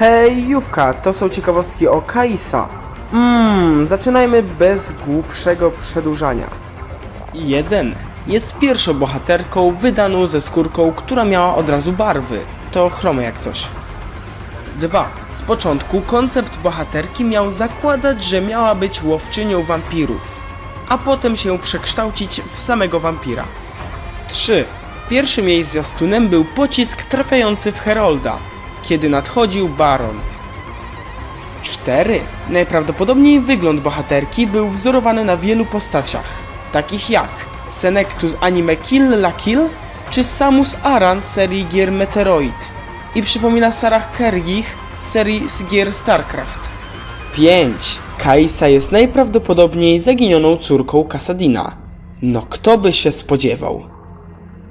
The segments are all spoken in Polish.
Hej, Jówka, to są ciekawostki o Kaisa. Mmm, zaczynajmy bez głupszego przedłużania. 1. Jest pierwszą bohaterką wydaną ze skórką, która miała od razu barwy. To chromy jak coś. 2. Z początku koncept bohaterki miał zakładać, że miała być łowczynią wampirów, a potem się przekształcić w samego wampira. 3. Pierwszym jej zwiastunem był pocisk trafiający w Herolda, kiedy nadchodził Baron. 4. Najprawdopodobniej wygląd bohaterki był wzorowany na wielu postaciach, takich jak Senectu z anime Kill la Kill czy Samus Aran z serii gier Meteoroid i przypomina Sarah Kergich z serii z gier StarCraft. 5. Kaisa jest najprawdopodobniej zaginioną córką Kasadina. No kto by się spodziewał?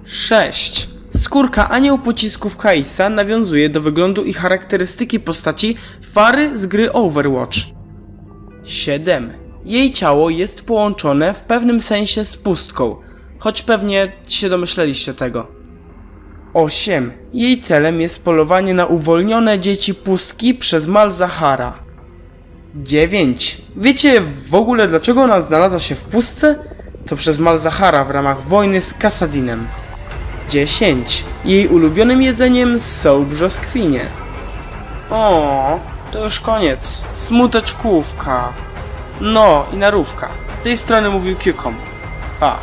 6. Skórka anioł pocisków Kaisa nawiązuje do wyglądu i charakterystyki postaci Fary z gry Overwatch. 7. Jej ciało jest połączone w pewnym sensie z pustką, choć pewnie się domyśleliście tego. 8. Jej celem jest polowanie na uwolnione dzieci pustki przez Malzahara. 9. Wiecie w ogóle dlaczego ona znalazła się w pustce? To przez Malzahara w ramach wojny z Kasadinem. 10. Jej ulubionym jedzeniem są brzoskwinie. O, to już koniec. Smuteczkówka. No i narówka. Z tej strony mówił Kiukom. Pa.